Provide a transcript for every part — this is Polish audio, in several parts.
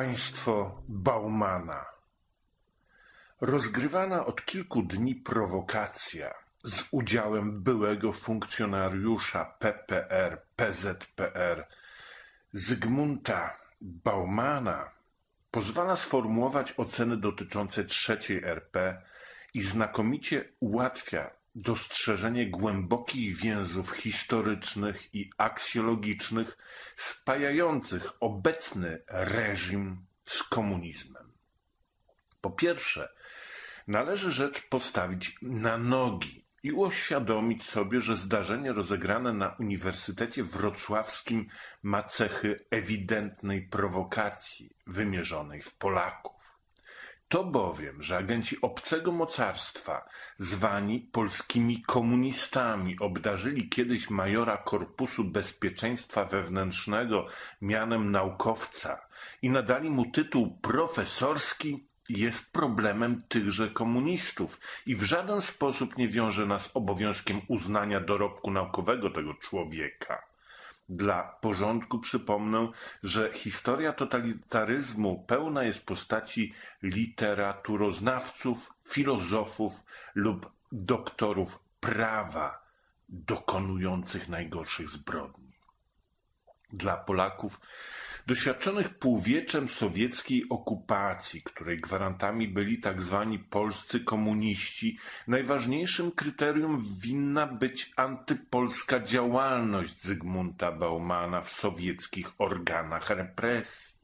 Państwo Baumana. Rozgrywana od kilku dni prowokacja z udziałem byłego funkcjonariusza PPR, PZPR Zygmunta Baumana pozwala sformułować oceny dotyczące trzeciej RP i znakomicie ułatwia dostrzeżenie głębokich więzów historycznych i aksjologicznych spajających obecny reżim z komunizmem. Po pierwsze, należy rzecz postawić na nogi i uświadomić sobie, że zdarzenie rozegrane na Uniwersytecie Wrocławskim ma cechy ewidentnej prowokacji wymierzonej w Polaków. To bowiem, że agenci obcego mocarstwa, zwani polskimi komunistami, obdarzyli kiedyś majora Korpusu Bezpieczeństwa Wewnętrznego mianem naukowca i nadali mu tytuł profesorski, jest problemem tychże komunistów i w żaden sposób nie wiąże nas obowiązkiem uznania dorobku naukowego tego człowieka. Dla porządku przypomnę, że historia totalitaryzmu pełna jest postaci literaturoznawców, filozofów lub doktorów prawa dokonujących najgorszych zbrodni. Dla Polaków doświadczonych półwieczem sowieckiej okupacji, której gwarantami byli tak zwani polscy komuniści, najważniejszym kryterium winna być antypolska działalność Zygmunta Baumana w sowieckich organach represji.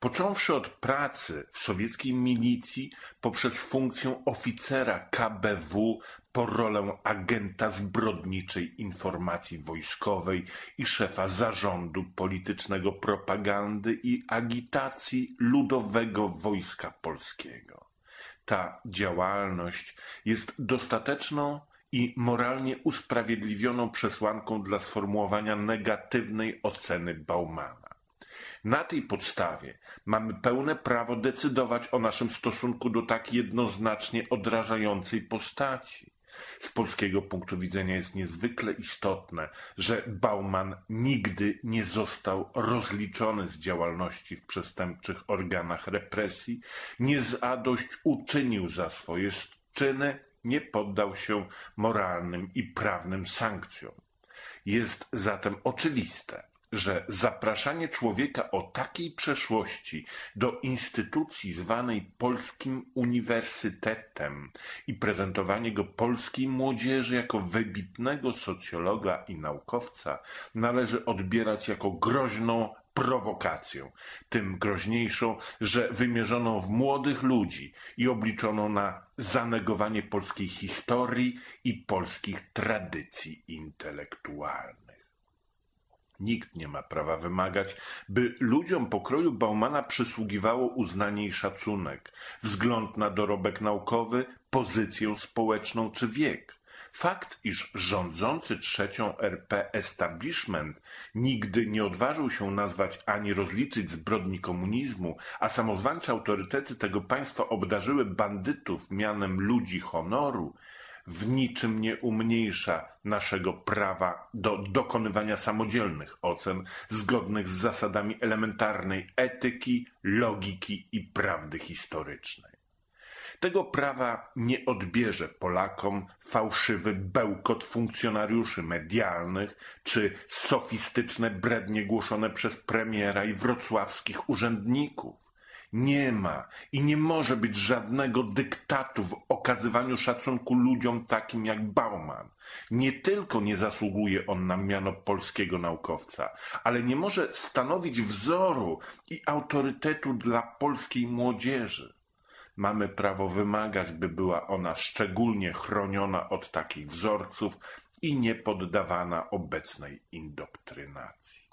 Począwszy od pracy w sowieckiej milicji, poprzez funkcję oficera KBW, po rolę agenta zbrodniczej informacji wojskowej i szefa zarządu politycznego propagandy i agitacji Ludowego Wojska Polskiego. Ta działalność jest dostateczną i moralnie usprawiedliwioną przesłanką dla sformułowania negatywnej oceny Baumana. Na tej podstawie mamy pełne prawo decydować o naszym stosunku do tak jednoznacznie odrażającej postaci. Z polskiego punktu widzenia jest niezwykle istotne, że Bauman nigdy nie został rozliczony z działalności w przestępczych organach represji, nie zadość uczynił za swoje czyny, nie poddał się moralnym i prawnym sankcjom. Jest zatem oczywiste, że zapraszanie człowieka o takiej przeszłości do instytucji zwanej Polskim Uniwersytetem i prezentowanie go polskiej młodzieży jako wybitnego socjologa i naukowca należy odbierać jako groźną prowokację, tym groźniejszą, że wymierzoną w młodych ludzi i obliczoną na zanegowanie polskiej historii i polskich tradycji intelektualnych. Nikt nie ma prawa wymagać, by ludziom pokroju Baumana przysługiwało uznanie i szacunek, wzgląd na dorobek naukowy, pozycję społeczną czy wiek. Fakt, iż rządzący trzecią RP establishment nigdy nie odważył się nazwać ani rozliczyć zbrodni komunizmu, a samozwańcze autorytety tego państwa obdarzyły bandytów mianem ludzi honoru, w niczym nie umniejsza naszego prawa do dokonywania samodzielnych ocen zgodnych z zasadami elementarnej etyki, logiki i prawdy historycznej. Tego prawa nie odbierze Polakom fałszywy bełkot funkcjonariuszy medialnych czy sofistyczne brednie głoszone przez premiera i wrocławskich urzędników. Nie ma i nie może być żadnego dyktatu w okazywaniu szacunku ludziom takim jak Bauman. Nie tylko nie zasługuje on na miano polskiego naukowca, ale nie może stanowić wzoru i autorytetu dla polskiej młodzieży. Mamy prawo wymagać, by była ona szczególnie chroniona od takich wzorców i nie poddawana obecnej indoktrynacji.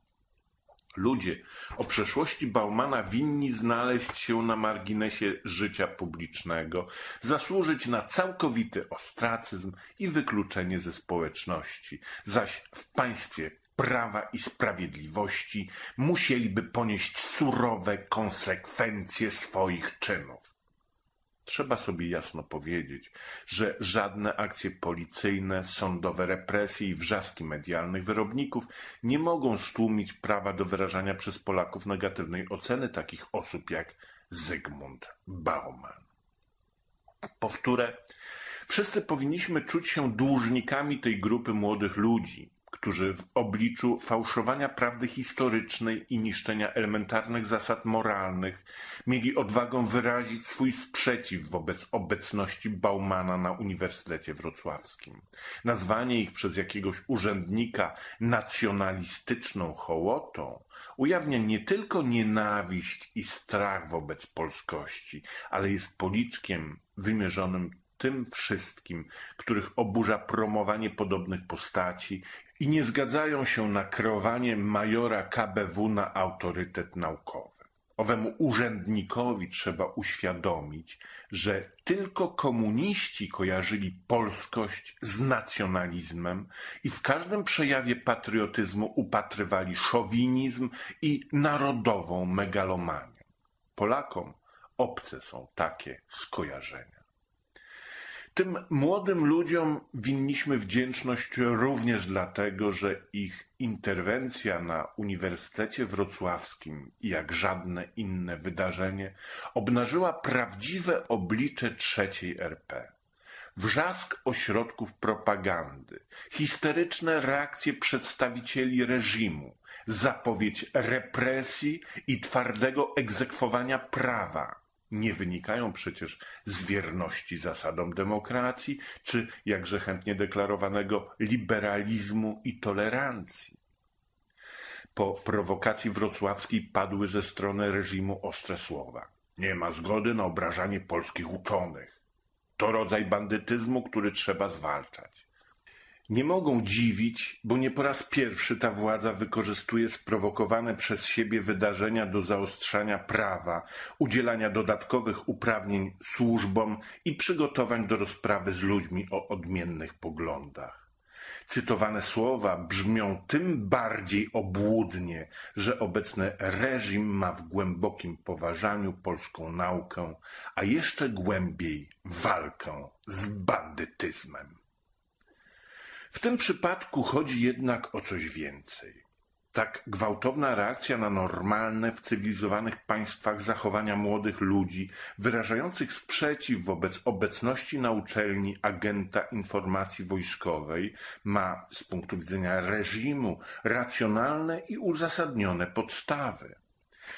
Ludzie o przeszłości Baumana winni znaleźć się na marginesie życia publicznego, zasłużyć na całkowity ostracyzm i wykluczenie ze społeczności, zaś w państwie prawa i sprawiedliwości musieliby ponieść surowe konsekwencje swoich czynów. Trzeba sobie jasno powiedzieć, że żadne akcje policyjne, sądowe represje i wrzaski medialnych wyrobników nie mogą stłumić prawa do wyrażania przez Polaków negatywnej oceny takich osób jak Zygmunt Bauman. Powtórę, wszyscy powinniśmy czuć się dłużnikami tej grupy młodych ludzi, którzy w obliczu fałszowania prawdy historycznej i niszczenia elementarnych zasad moralnych mieli odwagę wyrazić swój sprzeciw wobec obecności Baumana na Uniwersytecie Wrocławskim. Nazwanie ich przez jakiegoś urzędnika nacjonalistyczną hołotą ujawnia nie tylko nienawiść i strach wobec polskości, ale jest policzkiem wymierzonym tym wszystkim, których oburza promowanie podobnych postaci i nie zgadzają się na kreowanie majora KBW na autorytet naukowy. Owemu urzędnikowi trzeba uświadomić, że tylko komuniści kojarzyli polskość z nacjonalizmem i w każdym przejawie patriotyzmu upatrywali szowinizm i narodową megalomanię. Polakom obce są takie skojarzenia. Tym młodym ludziom winniśmy wdzięczność również dlatego, że ich interwencja na Uniwersytecie Wrocławskim, jak żadne inne wydarzenie, obnażyła prawdziwe oblicze trzeciej RP. Wrzask ośrodków propagandy, histeryczne reakcje przedstawicieli reżimu, zapowiedź represji i twardego egzekwowania prawa – nie wynikają przecież z wierności zasadom demokracji, czy jakże chętnie deklarowanego liberalizmu i tolerancji. Po prowokacji wrocławskiej padły ze strony reżimu ostre słowa. Nie ma zgody na obrażanie polskich uczonych. To rodzaj bandytyzmu, który trzeba zwalczać nie mogą dziwić, bo nie po raz pierwszy ta władza wykorzystuje sprowokowane przez siebie wydarzenia do zaostrzania prawa, udzielania dodatkowych uprawnień służbom i przygotowań do rozprawy z ludźmi o odmiennych poglądach. Cytowane słowa brzmią tym bardziej obłudnie, że obecny reżim ma w głębokim poważaniu polską naukę, a jeszcze głębiej walkę z bandytyzmem. W tym przypadku chodzi jednak o coś więcej. Tak gwałtowna reakcja na normalne w cywilizowanych państwach zachowania młodych ludzi, wyrażających sprzeciw wobec obecności na uczelni agenta informacji wojskowej, ma z punktu widzenia reżimu racjonalne i uzasadnione podstawy.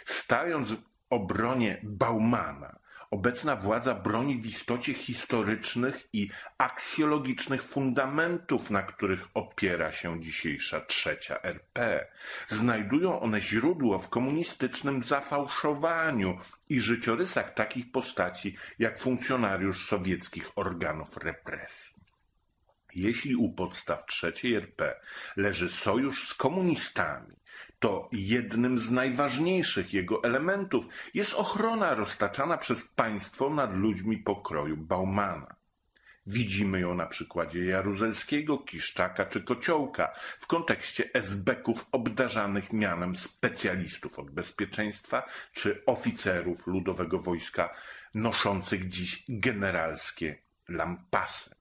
Stając w obronie Baumana, Obecna władza broni w istocie historycznych i aksjologicznych fundamentów, na których opiera się dzisiejsza trzecia RP. Znajdują one źródło w komunistycznym zafałszowaniu i życiorysach takich postaci jak funkcjonariusz sowieckich organów represji. Jeśli u podstaw trzeciej RP leży sojusz z komunistami, to jednym z najważniejszych jego elementów jest ochrona roztaczana przez państwo nad ludźmi pokroju Baumana. Widzimy ją na przykładzie Jaruzelskiego, Kiszczaka czy Kociołka w kontekście esbeków obdarzanych mianem specjalistów od bezpieczeństwa czy oficerów ludowego wojska noszących dziś generalskie lampasy.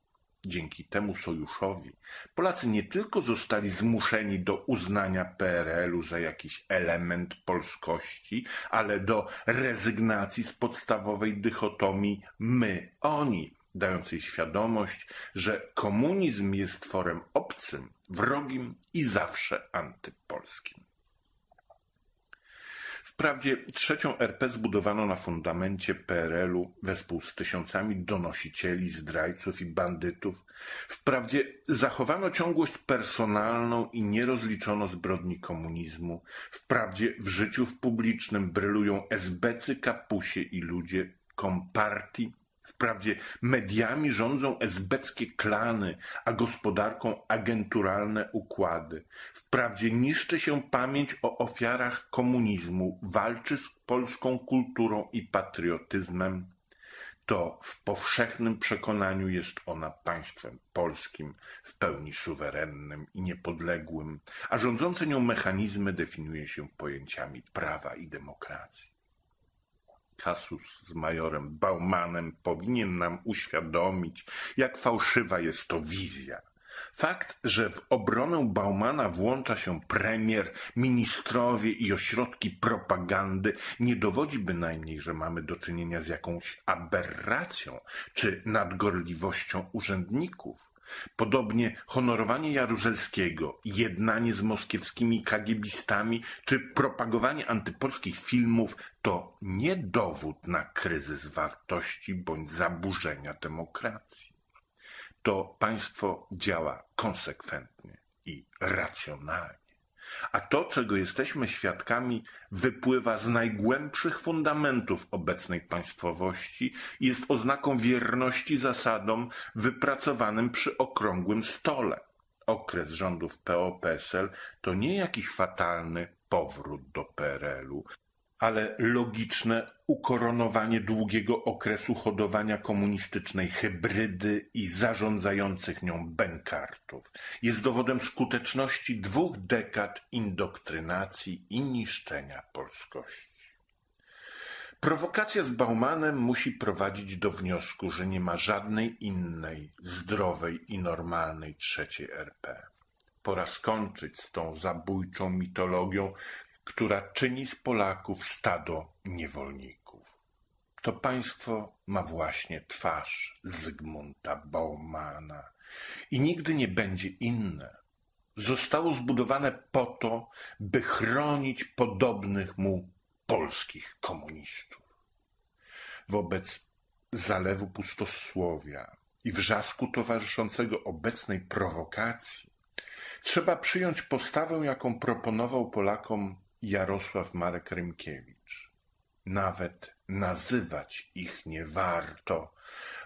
Dzięki temu sojuszowi Polacy nie tylko zostali zmuszeni do uznania PRL-u za jakiś element polskości, ale do rezygnacji z podstawowej dychotomii my-oni, dającej świadomość, że komunizm jest tworem obcym, wrogim i zawsze antypolskim. Wprawdzie trzecią RP zbudowano na fundamencie PRL-u wespół z tysiącami donosicieli, zdrajców i bandytów. Wprawdzie zachowano ciągłość personalną i nie rozliczono zbrodni komunizmu. Wprawdzie w życiu publicznym brylują esbecy, kapusie i ludzie kompartii, Wprawdzie mediami rządzą esbeckie klany, a gospodarką agenturalne układy. Wprawdzie niszczy się pamięć o ofiarach komunizmu, walczy z polską kulturą i patriotyzmem, to w powszechnym przekonaniu jest ona państwem polskim, w pełni suwerennym i niepodległym, a rządzące nią mechanizmy definiuje się pojęciami prawa i demokracji. Kasus z majorem Baumanem powinien nam uświadomić, jak fałszywa jest to wizja. Fakt, że w obronę Baumana włącza się premier, ministrowie i ośrodki propagandy, nie dowodzi bynajmniej, że mamy do czynienia z jakąś aberracją czy nadgorliwością urzędników. Podobnie honorowanie Jaruzelskiego, jednanie z moskiewskimi kagiebistami czy propagowanie antypolskich filmów to nie dowód na kryzys wartości bądź zaburzenia demokracji. To państwo działa konsekwentnie i racjonalnie. A to, czego jesteśmy świadkami, wypływa z najgłębszych fundamentów obecnej państwowości i jest oznaką wierności zasadom wypracowanym przy okrągłym stole. Okres rządów PO-PSL to nie jakiś fatalny powrót do PRL-u, ale logiczne ukoronowanie długiego okresu hodowania komunistycznej hybrydy i zarządzających nią bękartów jest dowodem skuteczności dwóch dekad indoktrynacji i niszczenia polskości. Prowokacja z Baumanem musi prowadzić do wniosku, że nie ma żadnej innej, zdrowej i normalnej trzeciej RP. Pora skończyć z tą zabójczą mitologią, która czyni z Polaków stado niewolników. To państwo ma właśnie twarz Zygmunta Baumana i nigdy nie będzie inne. Zostało zbudowane po to, by chronić podobnych mu polskich komunistów. Wobec zalewu pustosłowia i wrzasku towarzyszącego obecnej prowokacji trzeba przyjąć postawę, jaką proponował Polakom Jarosław Marek Rymkiewicz. Nawet nazywać ich nie warto.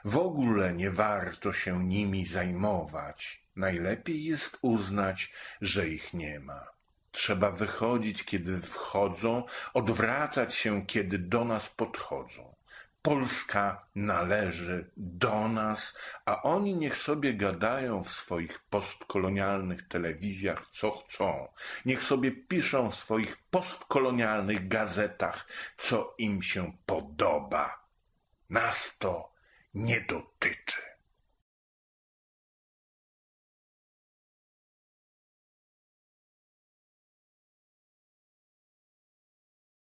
W ogóle nie warto się nimi zajmować. Najlepiej jest uznać, że ich nie ma. Trzeba wychodzić, kiedy wchodzą, odwracać się, kiedy do nas podchodzą. Polska należy do nas, a oni niech sobie gadają w swoich postkolonialnych telewizjach co chcą. Niech sobie piszą w swoich postkolonialnych gazetach, co im się podoba. Nas to nie dotyczy.